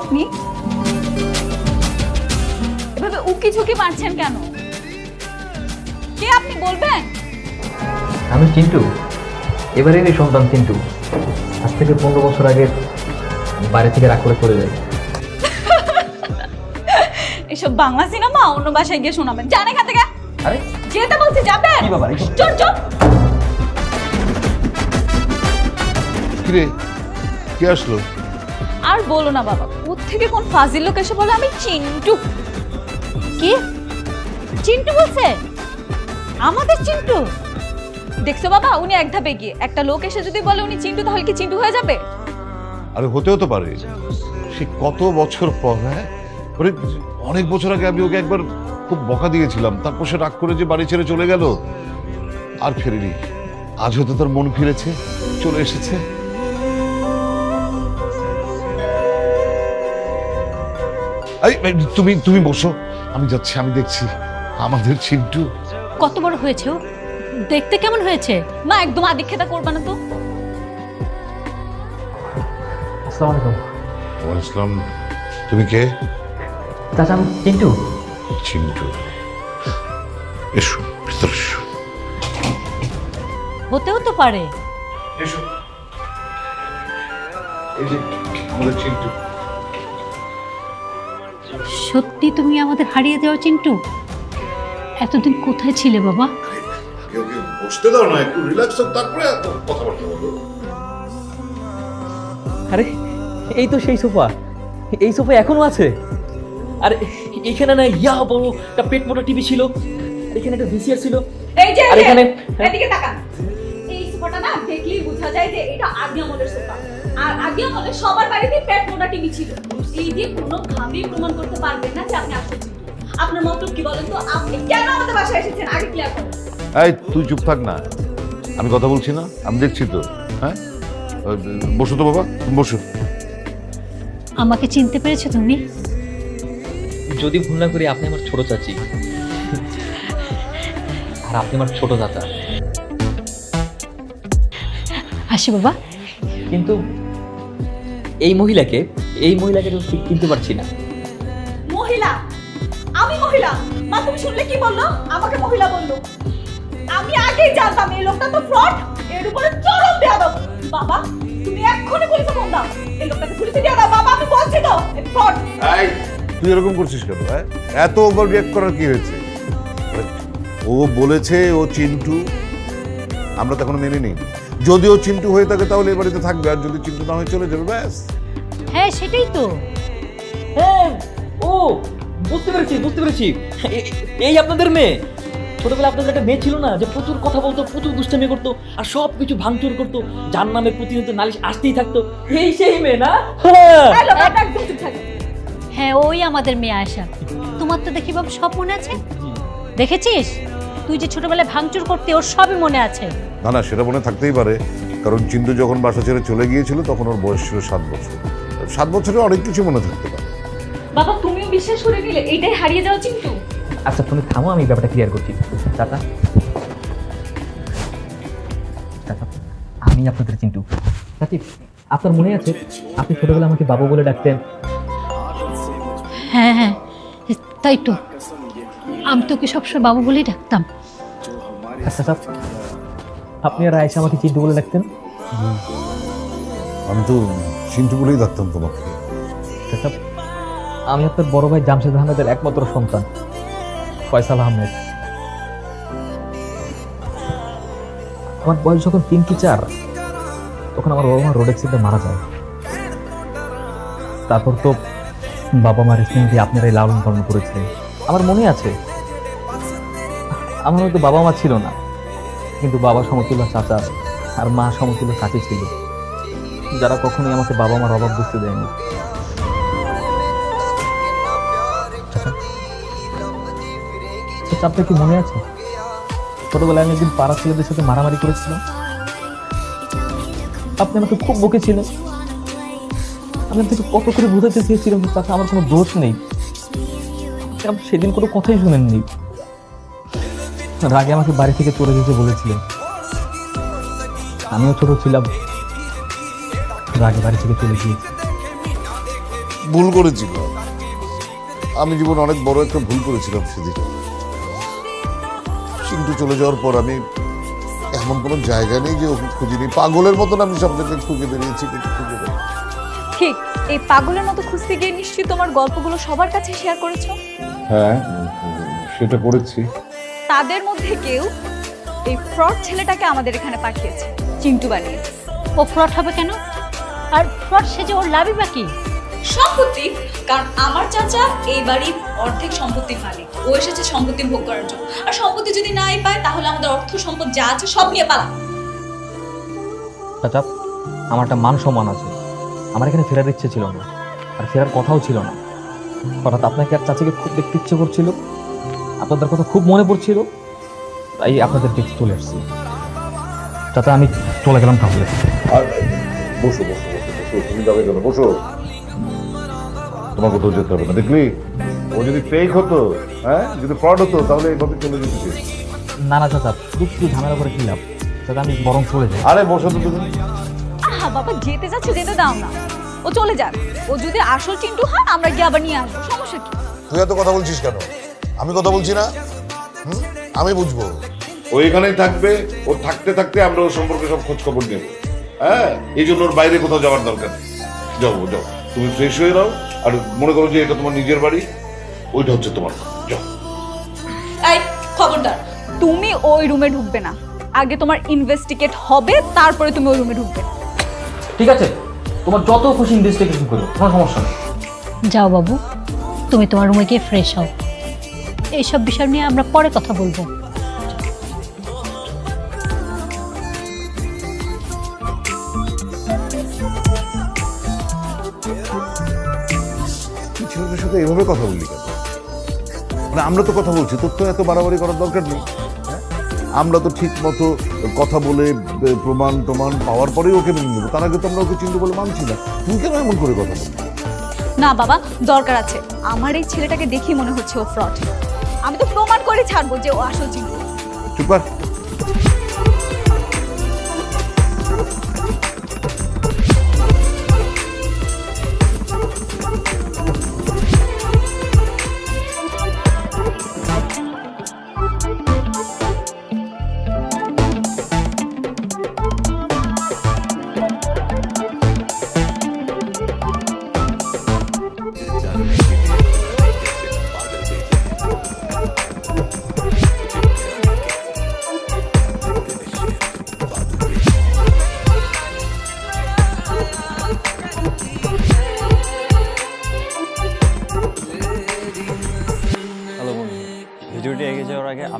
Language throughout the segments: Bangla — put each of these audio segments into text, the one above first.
আপনি? এভাবে উকি ঝুঁকি মারছেন কেন? কে আপনি বলবেন? আমি চিন্টু। এবারেরই সন্তান চিন্টু। আজ থেকে পনেরো বছর আগে বাড়ি থেকে রাগ করে চলে যাই এসব বাংলা সিনেমা অন্য বাসায় গিয়ে শোনাবেন। জান এখান থেকে। আরে। যেতে বলছি যাবেন? কি এসব- চল চল কিরে? কে আসলো? আর বলো না বাবা। থেকে কোন ফাজিল লোক এসে বলে, আমি চিন্টু। কি? চিন্টু বলছে? আমাদের চিন্টু? দেখছ বাবা, উনি এক ধাপে গিয়ে একটা লোক এসে যদি বলে উনি চিন্টু, তাহলে কি চিন্টু হয়ে যাবে? আরে, হতেও তো পারে। সে কত বছর পর হ্যাঁ? অনেক বছর আগে আমি ওকে একবার খুব বকা দিয়েছিলাম। তারপর সে রাগ করে যে বাড়ি ছেড়ে চলে গেল। আর ফেরেনি। আজ হয়তো তার মন ফিরেছে, চলে এসেছে। তুমি তুমি বসো। আমি যাচ্ছি আমি দেখছি। আমাদের চিন্টু কত বড় হয়েছে ও? দেখতে কেমন হয়েছে? মা একদম আদিক্ষেতা করবা না তো। আসসালামু আলাইকুম। ওয়াল ইসলাম তুমি কে? চাচা আমি চিন্টু চিন্টু এসো ভিতরে এসো। হতেও তো পারে। এসো। এই যে আমাদের চিন্টু সত্যি তুমি আমাদের হারিয়ে দেওয়া চিন্টু? এতদিন কোথায় ছিলে বাবা? বসতে দাও না একটু রিল্যাক্স হোক তারপরে কথাবার্তা বলো আরে এই তো সেই সোফা। এই সোফা এখনও আছে? আর এখানে না ইয়া বড় একটা পেট মোটা টিভি ছিল। এখানে একটা ভিসিআর ছিল। এই যে আর এখানে- এদিকে তাকান। এই সোফাটা না দেখলেই বোঝা যায় যে এটা আদি আমলের সোফা। আর আমলে সবার বাড়িতে পেট মোটা টিভি ছিল। এই দিয়ে কোনো ভাবেই প্রমাণ করতে পারবেন না যে আপনি আসলে আপনার মতলব কি বলেন তো? আপনি কেন আমাদের বাসায় এসেছেন? আগে ক্লিয়ার করেন। এই তুই চুপ থাক না। আমি কথা বলছি না? আমি দেখছি তো। হ্যাঁ? বসো তো বাবা তুমি বসো। আমাকে চিনতে পেরেছ তুমি? যদি ভুল না করি আপনি আমার ছোট চাচি। আর আপনি আমার ছোট চাচা আসি বাবা। কিন্তু এই মহিলাকে এই মহিলাকে তো ঠিক চিনতে পারছি না। মহিলা? আমি মহিলা? মা তুমি শুনলে কি বলল? আমাকে মহিলা বলল। আমি আগেই জানতাম এই লোকটা তো ফ্রড এর উপরে চরম দেয়া দাও বাবা তুমি এক্ষুনি পুলিশে ফোন দাও। এই লোকটাকে পুলিশে দিয়ে দাও। বাবা আমি বলছি তো ফ্রড এই তুই এরকম করছিস কেন হ্যাঁ? এত ওভার রিয়াক্ট করার কি হয়েছে? ও বলেছে ও চিন্টু। আমরা তখন মেনে নিই যদি ও চিন্টু হয়ে থাকে তাহলে এ বাড়িতে থাকবে আর যদি চিন্টু না হয়ে চলে যাবে ব্যাস। হ্যাঁ সেটাই তো। হ্যাঁ ও বুঝতে পেরেছি বুঝতে পেরেছি। এ- এই আপনাদের মেয়ে। ছোটবেলা আপনাদের একটা মেয়ে ছিল না যে প্রচুর কথা বলতো প্রচুর দুষ্টামি করতো আর সব কিছু ভাঙচুর করতো যার নামে প্রতিনিয়ত নালিশ আসতেই থাকতো। এই সেই মেয়ে না? হ্যাঁ। থাকে। হ্যাঁ ওই আমাদের মেয়ে আশা তোমার তো দেখি বাবা সব মনে আছে? দেখেছিস? তুই যে ছোটবেলায় ভাঙচুর করতে ওর সবই মনে আছে। না না সেটা মনে থাকতেই পারে। কারণ চিন্টু যখন বাসা ছেড়ে চলে গিয়েছিল তখন ওর বয়স ছিল সাত বছর। সাত বছরে অনেক কিছু মনে থাকতে পারে। বাবা তুমিও বিশ্বাস করে নিলে এইটাই হারিয়ে যাওয়া চিন্টু। আচ্ছা তুমি থামো আমি ব্যাপারটা ক্লিয়ার করছি। চাচা চাচা আমি আপনাদের চিন্টু। চাচি আপনার মনে আছে আপনি ছোটবেলা আমাকে বাবু বলে ডাকতেন? হ্যাঁ হ্যাঁ তাই তো। আমি তোকে সবসময় বাবু বলেই ডাকতাম। আচ্ছা আপনি আর আয়সা আমাকে চিন্টু বলে ডাকতেন? আমি তো চিন্টু বলেই ডাকতাম তোমাকে। আমি আপনার বড় ভাই জামশেদ আহমেদের একমাত্র সন্তান ফয়সাল আহমেদ। আমার বয়স যখন তিন কি চার তখন আমার বাবা মা রোড অ্যাক্সিডেন্টে মারা যায়। তারপর তো বাবা মার স্নেহ দিয়ে আপনারাই লালন পালন করেছিলেন আমার মনে আছে আমার হয়তো বাবা মা ছিল না। কিন্তু বাবা সমতুল্য চাচা আর মা সমতুল্য চাচি ছিল। যারা কখনোই আমাকে বাবা মার অভাব বুঝতে দেয়নি। আপনার কি মনে আছে? ছোটবেলায় আমি একদিন পাড়া ছেলেদের সাথে মারামারি করেছিলাম। আপনি আমাকে খুব বকেছিলেন আমি আপনাকে কত করে বোঝাতে চেয়েছিলাম তাতে আমার কোনো দোষ নেই। সেদিন কোনো কথাই শুনেননি। রাগে আমাকে বাড়ি থেকে চলে যেতে বলেছিলেন। আমিও ছোট ছিলাম। রাগে বাড়ি থেকে চলে গিয়েছি ভুল করেছিলাম আমি জীবনে অনেক বড় একটা ভুল করেছিলাম সেদিন। চিন্টু চলে যাওয়ার পর আমি এমন কোনো জায়গা নেই যে ওকে খুঁজিনি পাগলের মতন আমি সব জায়গায় খুঁজে বেরিয়েছি কিন্তু খুঁজে বেরিয়েছি ঠিক এই পাগলের মতো খুঁজতে গিয়ে নিশ্চয়ই তোমার গল্পগুলো সবার কাছে শেয়ার করেছ? হ্যাঁ সেটা করেছি। তাদের মধ্যে কেউ এই ফ্রড ছেলেটাকে আমাদের এখানে পাঠিয়েছে চিন্টু বানিয়ে। ও ফ্রড হবে কেন? আর ফ্রড সেজে ওর লাভই বাকি সম্পত্তি কারণ আমার চাচা এই বাড়ির অর্ধেক সম্পত্তির মালিক। ও এসেছে সম্পত্তি ভোগ করার জন্য। আর সম্পত্তি যদি নাই পায় তাহলে আমাদের অর্থ সম্পদ যা আছে সব নিয়ে পালা। চাচা আমার একটা মান সম্মান আছে। আমার এখানে ফেরার ইচ্ছে ছিল না আর ফেরার কথাও ছিল না। হঠাৎ আপনাকে আর চাচিকে খুব দেখতে ইচ্ছে করছিল? আপনাদের কথা খুব মনে পড়ছিল। তাই আপনাদের দেখতে চলে আসছি। তাতে আমি চলে গেলাম তাহলে। আর বসো বসো বসো বসো তুমি যাবে কেন? বসো। তোমার কোথাও যেতে হবে না দেখলি? ও যদি ফেক হতো হ্যাঁ? যদি ফ্রড হতো তাহলে এইভাবে চলে যেতে না না চাচা শুধু ঝামেলা করে কি লাভ? চাচা আমি বরং চলে যাই। আরে বসো তো তুমি। আহা বাবা যেতে যাচ্ছে যেতে দাও না। ও চলে যাক। ও যদি আসল চিন্টু হয় আমরা গিয়ে আবার নিয়ে আসব। সমস্যা কি? তুই এত কথা বলছিস কেন? আমি কথা বলছি না? হুম? আমি বুঝব। ও এখানেই থাকবে ও থাকতে থাকতে আমরা ওর সম্পর্কে সব খোঁজ খবর নেব। হ্যাঁ? এই জন্য ওর বাইরে কোথাও যাওয়ার দরকার নেই। যাও যাও। তুমি ফ্রেশ হয়ে নাও আর মনে করো যে এটা তোমার নিজের বাড়ি ওইটা হচ্ছে তোমার ঘর। যাও। এই খবরদার তুমি ওই রুমে ঢুকবে না। আগে তোমার ইনভেস্টিগেট হবে তারপরে তুমি ওই রুমে ঢুকবে। ঠিক আছে? তোমার যত খুশি ইনভেস্টিগেশন করো কোনো সমস্যা নেই। যাও বাবু তুমি তোমার রুমে গিয়ে ফ্রেশ হও। এইসব বিষয় নিয়ে আমরা পরে কথা বলব। ছেলেদের সাথে এভাবে কথা বললি কেন? মানে আমরা তো কথা বলছি তোর তো এত বাড়াবাড়ি করার দরকার নেই। হ্যাঁ? আমরা তো ঠিক মতো কথা বলে প্রমাণ প্রমাণ পাওয়ার পরেই ওকে মেনে নেব। তার আগে তো আমরা ওকে চিনতে বলে মানছি না। তুই কেন এমন করে কথা বলবি না বাবা দরকার আছে। আমার এই ছেলেটাকে দেখি মনে হচ্ছে ও ফ্রড আমি তো প্রমাণ করে ছাড়বো যে ও আসল চিন্তা চুপ কর।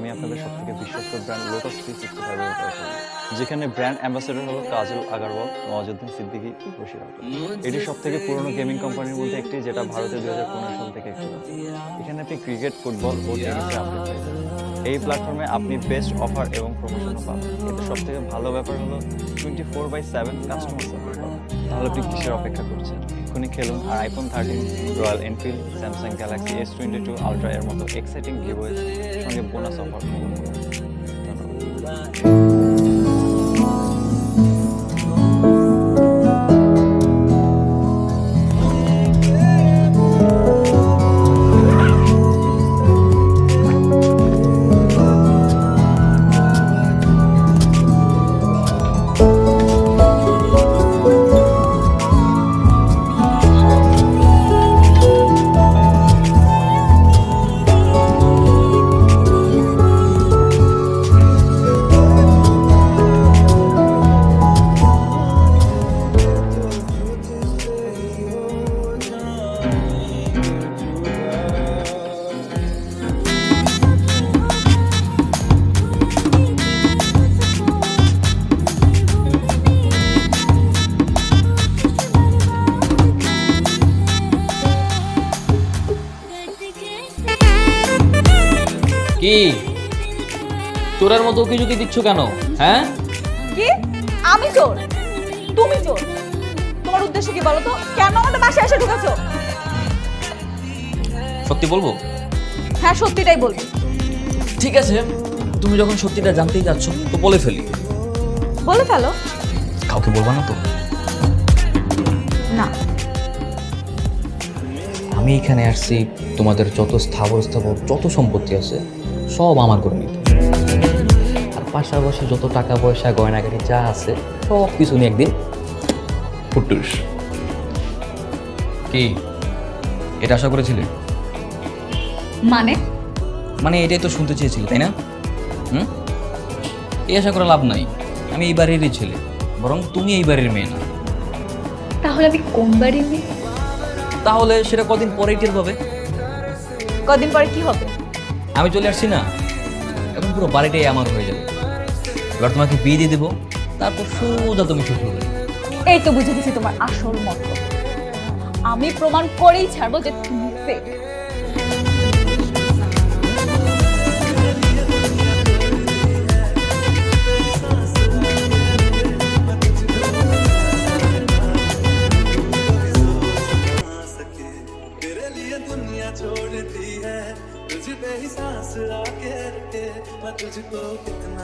আমি আপনাদের সব থেকে বিশ্বস্ত ব্র্যান্ড লোটাস থ্রি সিক্সটি ফাইভের কথা যেখানে ব্র্যান্ড অ্যাম্বাসেডর হলো কাজল আগারওয়াল, নওয়াজুদ্দিন সিদ্দিকি আহমেদ। এটি সব থেকে পুরনো গেমিং কোম্পানির মধ্যে একটি, যেটা ভারতে দু হাজার পনেরো সাল থেকে একটি এখানে আপনি ক্রিকেট ফুটবল ও টেনিসে আপডেট পেয়ে। এই প্ল্যাটফর্মে আপনি বেস্ট অফার এবং প্রমোশনও পাবেন এতে সব থেকে ভালো ব্যাপার হলো twenty four by seven customer support তাহলে আপনি কিসের অপেক্ষা করছেন এক্ষুনি খেলুন আর iPhone thirteen Royal Enfield Samsung Galaxy S twenty two ultra এর মতো এক্সাইটিং গিভওয়েজ সঙ্গে বোনাস অফার কি? চোরের মতো উকি ঝুঁকি দিচ্ছ কেন? হ্যাঁ? কি? আমি চোর? তুমি চোর? তোমার উদ্দেশ্য কি বলো তো? কেন আমাদের বাসায় এসে ঢুকেছো? সত্যি বলব? হ্যাঁ সত্যিটাই বলব। ঠিক আছে তুমি যখন সত্যিটা জানতেই যাচ্ছ তো বলে ফেলি। বলে ফেলো। কাউকে বলবা না তো? না। আমি এখানে আসছি তোমাদের যত স্থাবর স্থাবর যত সম্পত্তি আছে সব আমার করে নিতে। আর পাশাপাশি যত টাকা পয়সা গয়নাগাড়ি যা আছে সব কিছু নিয়ে একদিন ফুটুস কি? এটা আশা করেছিলে? মানে? মানে এটাই তো শুনতে চেয়েছিলে তাই না? হুম? এই আশা করে লাভ নাই। আমি এই বাড়িরই ছেলে বরং তুমি এই বাড়ির মেয়ে না। তাহলে আমি কোন বাড়ির মেয়ে? তাহলে সেটা কদিন পরেই টের পাবে। কদিন পরে কি হবে? আমি চলে আসছি না। এখন পুরো বাড়িটাই আমার হয়ে যাবে। এবার তোমাকে বিয়ে দিয়ে দেবো, তারপর সোজা তুমি সুখ হবে এই তো বুঝে গেছি তোমার আসল মত। আমি প্রমাণ করেই ছাড়বো যে তুমি। सांस आके रखे मैं तुझको कितना